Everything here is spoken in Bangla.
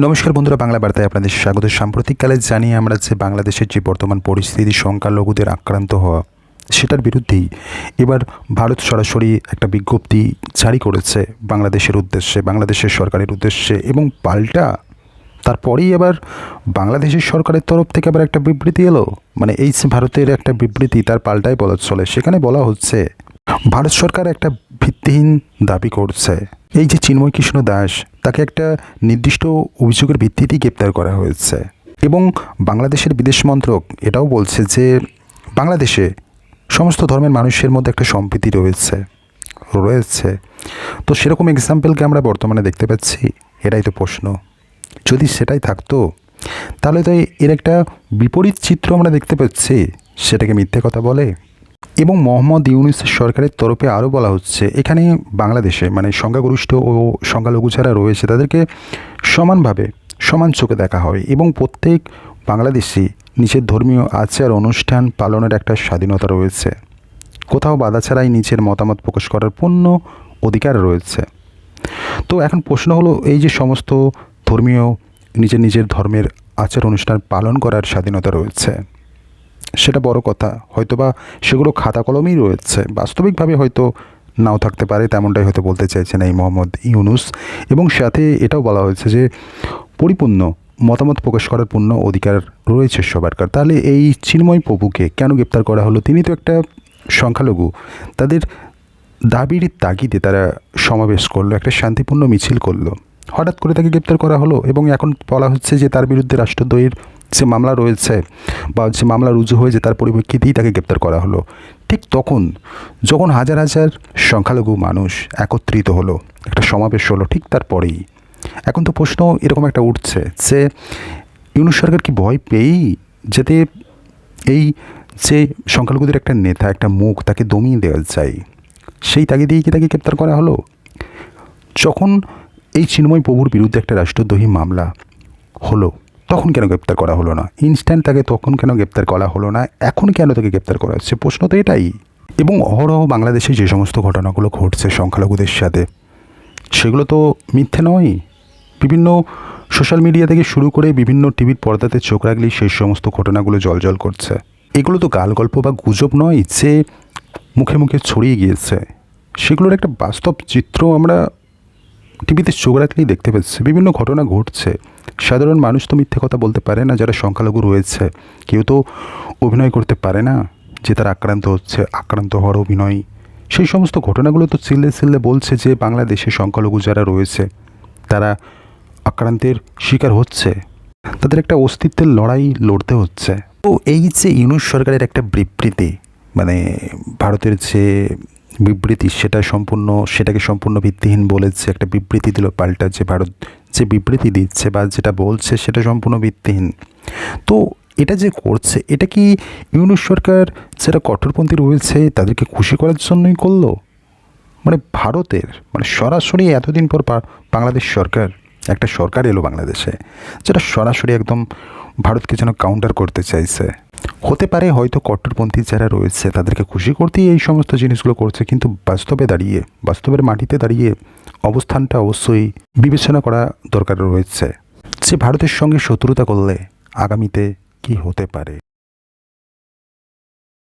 নমস্কার বন্ধুরা, বাংলা বার্তায় আপনাদের স্বাগত। সাম্প্রতিককালে জানি আমরা যে বাংলাদেশের যে বর্তমান পরিস্থিতি, সংখ্যালঘুদের আক্রান্ত হওয়া, সেটার বিরুদ্ধেই এবার ভারত সরাসরি একটা বিজ্ঞপ্তি জারি করেছে বাংলাদেশের উদ্দেশ্যে, বাংলাদেশের সরকারের উদ্দেশ্যে এবং পাল্টা তারপরেই এবার বাংলাদেশের সরকারের তরফ থেকে আবার একটা বিবৃতি এলো। মানে এই ভারতের একটা বিবৃতি, তার পাল্টাই বলা চলে। সেখানে বলা হচ্ছে, ভারত সরকার একটা ভিত্তিহীন দাবি করছে। এই যে চিন্ময় কৃষ্ণ দাস তাকে একটা নির্দিষ্ট অভিযোগের ভিত্তিতেই গ্রেপ্তার করা হয়েছে। এবং বাংলাদেশের বিদেশ মন্ত্রক এটাও বলছে যে, বাংলাদেশে সমস্ত ধর্মের মানুষের মধ্যে একটা সম্প্রীতি রয়েছে রয়েছে। তো সেরকম এক্সাম্পলকে আমরা বর্তমানে দেখতে পাচ্ছি, এটাই তো প্রশ্ন। যদি সেটাই থাকতো, তাহলে তো এর একটা বিপরীত চিত্র আমরা দেখতে পাচ্ছি, সেটাকে মিথ্যে কথা বলে। এবং মোহাম্মদ ইউনুসের সরকারের তরফে আরও বলা হচ্ছে, এখানে বাংলাদেশে মানে সংখ্যাগরিষ্ঠ ও সংখ্যালঘু যারা রয়েছে, তাদেরকে সমানভাবে, সমান চোখে দেখা হয় এবং প্রত্যেক বাংলাদেশি নিজের ধর্মীয় আচার, অনুষ্ঠান পালনের একটা স্বাধীনতা রয়েছে। কোথাও বাধা ছাড়াই নিজের মতামত প্রকাশ করার পূর্ণ অধিকার রয়েছে। তো এখন প্রশ্ন হলো, এই যে সমস্ত ধর্মীয়, নিজের নিজের ধর্মের আচার, অনুষ্ঠান পালন করার স্বাধীনতা রয়েছে সেটা বড় কথা। হয়তোবা সেগুলো খাতা কলমেই রয়েছে। বাস্তবিকভাবে হয়তো নাও থাকতে পারে, তেমনটাই হয়তো বলতে চাইছেন এই মোহাম্মদ ইউনুস। এবং সাথে এটাও বলা হয়েছে যে, পরিপূর্ণ মতামত প্রকাশ করার পূর্ণ অধিকার রয়েছে সবারকার তাহলে এই চিন্ময় প্রভুকে কেন গ্রেপ্তার করা হলো? তিনি তো একটা সংখ্যালঘু। তাদের দাবির তাগিদে তারা সমাবেশ করল, একটা শান্তিপূর্ণ মিছিল করল। হঠাৎ করে তাকে গ্রেপ্তার করা হলো এবং এখন বলা হচ্ছে যে, তার বিরুদ্ধে রাষ্ট্রদ্রোহীর যে মামলা রয়েছে বা যে মামলা রুজু হয়েছে, তার পরিপ্রেক্ষিতেই তাকে গ্রেপ্তার করা হলো। ঠিক তখন, যখন হাজার হাজার সংখ্যালঘু মানুষ একত্রিত হলো, একটা সমাবেশ হলো, ঠিক তারপরেই। এখন তো প্রশ্ন এরকম একটা উঠছে যে, ইউনুস সরকার কি ভয় পেয়েই যাতে এই যে সংখ্যালঘুদের একটা নেতা, একটা মুখ তাকে দমিয়ে দেওয়া যায়, সেই তাকে দিয়েই কি তাকে গ্রেপ্তার করা হলো? যখন এই চিন্ময় প্রভুর বিরুদ্ধে একটা রাষ্ট্রদ্রোহী মামলা হলো তখন কেন গ্রেপ্তার করা হলো না? ইনস্ট্যান্ট তাকে তখন কেন গ্রেপ্তার করা হলো না? এখন কেন তাকে গ্রেপ্তার করা হচ্ছে? প্রশ্ন তো এটাই। এবং অহরহ বাংলাদেশে যে সমস্ত ঘটনাগুলো ঘটছে সংখ্যালঘুদের সাথে, সেগুলো তো মিথ্যে নয়। বিভিন্ন সোশ্যাল মিডিয়া থেকে শুরু করে বিভিন্ন টিভির পর্দাতে চোখ রাখলেই সেই সমস্ত ঘটনাগুলো জলজল করছে। এগুলো তো গাল গল্প বা গুজব নয়, যে মুখে মুখে ছড়িয়ে গিয়েছে। সেগুলোর একটা বাস্তব চিত্র আমরা টিভিতে চোখ রাখলেই দেখতে পাচ্ছি বিভিন্ন ঘটনা ঘটছে। সাধারণ মানুষ তো মিথ্যে কথা বলতে পারে না, যারা সংখ্যালঘু রয়েছে। কেউ তো অভিনয় করতে পারে না, যে তারা আক্রান্ত হচ্ছে, আক্রান্ত হওয়ার অভিনয়। সেই সমস্ত ঘটনাগুলো তো চিল্লে চিল্লে বলছে যে বাংলাদেশে সংখ্যালঘু যারা রয়েছে, তারা আক্রান্তের শিকার হচ্ছে। তাদের একটা অস্তিত্বের লড়াই লড়তে হচ্ছে। তো এই যে ইউনুস সরকারের একটা বিবৃতি মানে ভারতের যে বিবৃতি, সেটা সম্পূর্ণ, সেটাকে সম্পূর্ণ ভিত্তিহীন বলেছে, একটা বিবৃতি দিল পাল্টা যে ভারত, যে বিবৃতি দিচ্ছে বা যেটা বলছে সেটা সম্পূর্ণ ভিত্তিহীন। তো এটা যে করছে, এটা কি ইউনুস সরকার যেটা কঠোরপন্থী রয়েছে তাদেরকে খুশি করার জন্যই করল? মানে ভারতের মানে সরাসরি এতদিন পর বাংলাদেশ সরকার একটা সরকার এলো বাংলাদেশে, যেটা সরাসরি একদম ভারতকে যেন কাউন্টার করতে চাইছে। হতে পারে হয়তো কট্টরপন্থী যারা রয়েছে, তাদেরকে খুশি করতেই এই সমস্ত জিনিসগুলো করছে, কিন্তু বাস্তবে দাঁড়িয়ে, বাস্তবের মাটিতে দাঁড়িয়ে অবস্থানটা অবশ্যই বিবেচনা করা দরকার রয়েছে। যে ভারতের সঙ্গে শত্রুতা করলে আগামীতে কি হতে পারে?